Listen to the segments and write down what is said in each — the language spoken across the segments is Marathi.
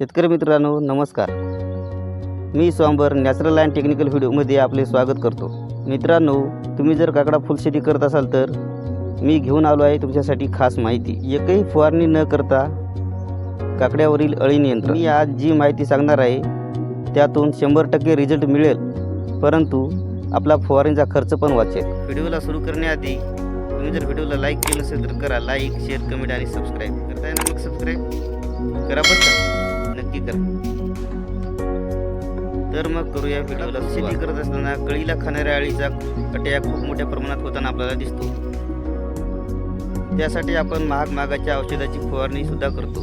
शेतकरी मित्रांनो नमस्कार. मी स्वांबर नॅचरल अँड टेक्निकल व्हिडिओमध्ये आपले स्वागत करतो. मित्रांनो तुम्ही जर काकडा फुलशेती करत असाल तर मी घेऊन आलो आहे तुमच्यासाठी खास माहिती. एकही फवारणी न करता काकड्यावरील अळी नियंत्रण. मी आज जी माहिती सांगणार आहे त्यातून शंभर टक्के रिझल्ट मिळेल. परंतु आपला फवारणीचा खर्च पण वाचेल. व्हिडिओला सुरू करण्याआधी तुम्ही जर व्हिडिओला लाईक केलं असेल तर करा लाईक शेअर कमेंट आणि सबस्क्राईब करताय ना मग सबस्क्राईब करा बरं नक्की करा. तर मग करूया व्हिडिओला शेती करत असताना कळीला खाणाऱ्या अळीचा कट्या खूप मोठ्या प्रमाणात होताना आपल्याला दिसतो. त्यासाठी आपण महाग महागाच्या औषधाची फवारणी सुद्धा करतो.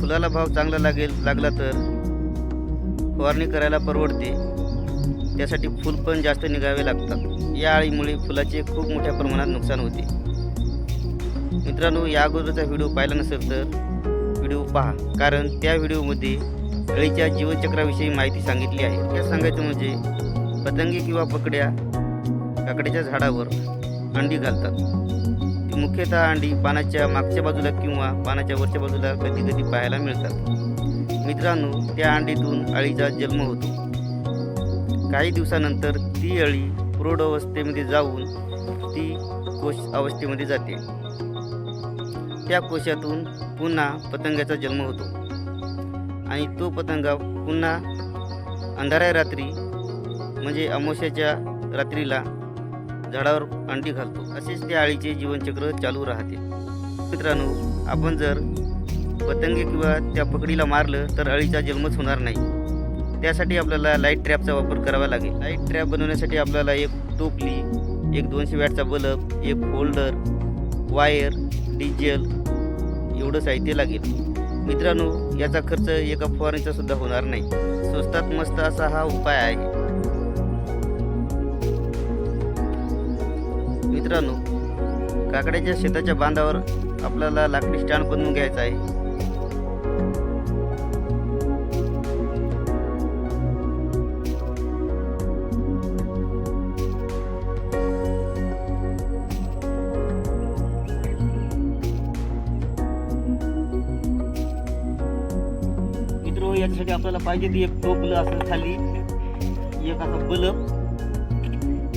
फुलाला भाव चांगला लागेल लागला तर फवारणी करायला परवडते. त्यासाठी फूल पण जास्त निघावे लागतात. या अळीमुळे फुलाचे खूप मोठ्या प्रमाणात नुकसान होते. मित्रांनो या अगोदरचा व्हिडिओ पाहिला नसेल तर व्हिडिओ पहा कारण त्या व्हिडिओमध्ये अळीच्या जीवनचक्राविषयी माहिती सांगितली आहे. त्या सांगायचं म्हणजे पतंगी किंवा पकड्या काकड्याच्या झाडावर अंडी घालतात. ती मुख्यतः अंडी पानाच्या मागच्या बाजूला किंवा पानाच्या वरच्या बाजूला कधी कधी पाहायला मिळतात. मित्रांनो त्या अंडीतून अळीचा जन्म होतो. काही दिवसानंतर ती अळी प्रौढ अवस्थेमध्ये जाऊन ती कोश अवस्थेमध्ये जाते. त्या कोशातून पुन्हा पतंगाचा जन्म होतो. आणि तो पतंगा पुन्हा अंधाऱ्या रात्री म्हणजे अमावस्याच्या रात्रीला झाडावर अंडी घालतो. असेच त्या अळीचे जीवनचक्र चालू राहते. मित्रांनो आपण जर पतंगे किंवा त्या पकडीला मारलं तर अळीचा जन्मच होणार नाही. त्यासाठी आपल्याला लाइट ट्रॅपचा वापर करावा लागेल. लाइट ट्रॅप बनवण्यासाठी आपल्याला एक टोपली एक दोनशे वॅटचा बल्ब एक होल्डर वायर डिझेल एवढं साहित्य लागेल. मित्रांनो याचा खर्च एका फवारणीचा सुद्धा होणार नाही. स्वस्तात मस्त असा हा उपाय आहे. मित्रांनो काकड्याच्या शेताच्या बांधावर आपल्याला लाकडी स्टँड बनवून घ्यायचा आहे. याच्यासाठी आपल्याला पाहिजे ती एक टोपलं असं खाली. एक असा बलब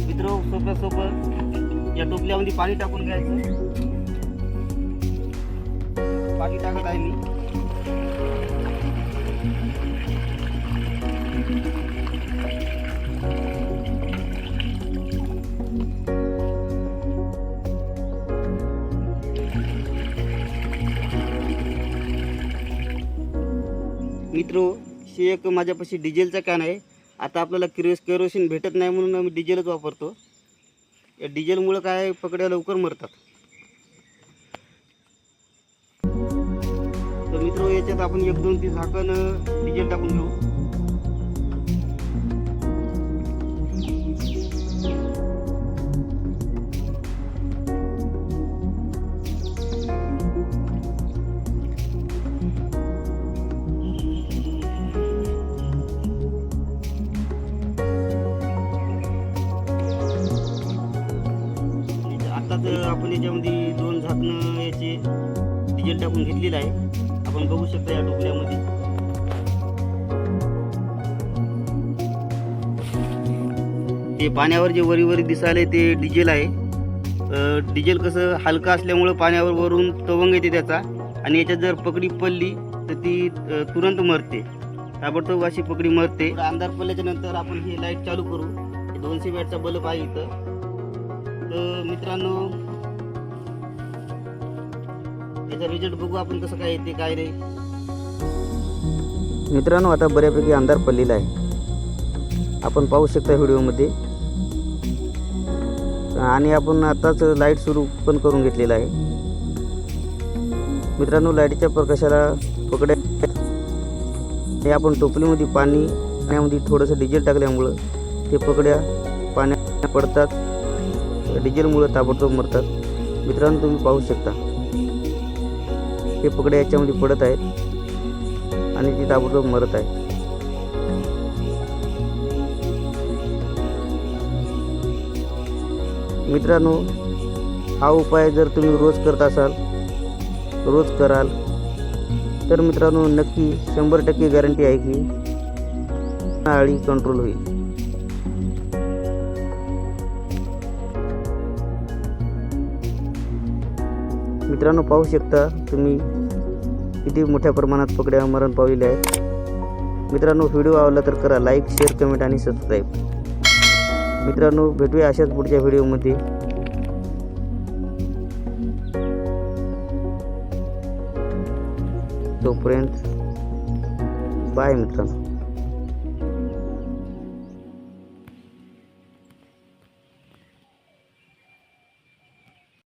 मित्र सोपं सोपं या टोपल्यामध्ये पाणी टाकून घ्यायचं. पाणी टाकत आहे मी. मित्र हे एक माझ्यापाशी डिझेलचा कॅन आहे. आता आपल्याला किरोस केरोसिन भेटत नाही म्हणून आम्ही डिझेलच वापरतो. या डिझेलमुळं काय पकड्या लवकर मरतात. तर मित्र याच्यात आपण एक दोन तीन झाकण डिझेल टाकून घेऊ. याच्यामध्ये दोन झाकणं याचे डिझेल टाकून घेतलेलं आहे. आपण बघू शकता या टोपल्यामध्ये ते पाण्यावर जे वरी वरी दिसायले ते डिझेल आहे. डिझेल कसं हलका असल्यामुळं पाण्यावर वरून तवंग येते त्याचा. आणि याच्यात जर पकडी पडली तर ती तुरंत मरते. ताबडतोब अशी पकडी मरते. अंधार पडल्याच्या नंतर आपण ही लाइट चालू करू. दोनशे वॅटचा बल्ब आहे इथं. तर मित्रांनो त्याचा रिझल्ट बघू आपण कसं काय येते काय नाही. मित्रांनो आता बऱ्यापैकी अंधार पडलेला आहे. आपण पाहू शकता व्हिडिओमध्ये. आणि आपण आताच लाइट सुरू पण करून घेतलेला आहे. मित्रांनो लाईटच्या प्रकाशाला पकड्या हे आपण टोपलीमध्ये पाणी पाण्यामध्ये थोडंसं डिझेल टाकल्यामुळं ते पकड्या पाण्यात पडतात. डिझेलमुळं ताबडतोब मरतात. मित्रांनो तुम्ही पाहू शकता. हे पकडे याच्यामध्ये पडत आहेत. आणि ती ताबडतोब मरत आहे. मित्रांनो हा उपाय जर तुम्ही रोज करत असाल रोज कराल तर मित्रांनो नक्की शंभर टक्के गॅरंटी आहे की अळी कंट्रोल होईल. मित्रांनो पाहू शकता तुम्ही किती मोठ्या प्रमाणात पकड्या मरण पावलेले आहेत. मित्रांनो व्हिडिओ आवडला तर करा लाईक शेअर कमेंट आणि सबस्क्राईब. मित्रांनो भेटूया अशाच पुढच्या व्हिडिओमध्ये. तोपर्यंत बाय मित्रांनो.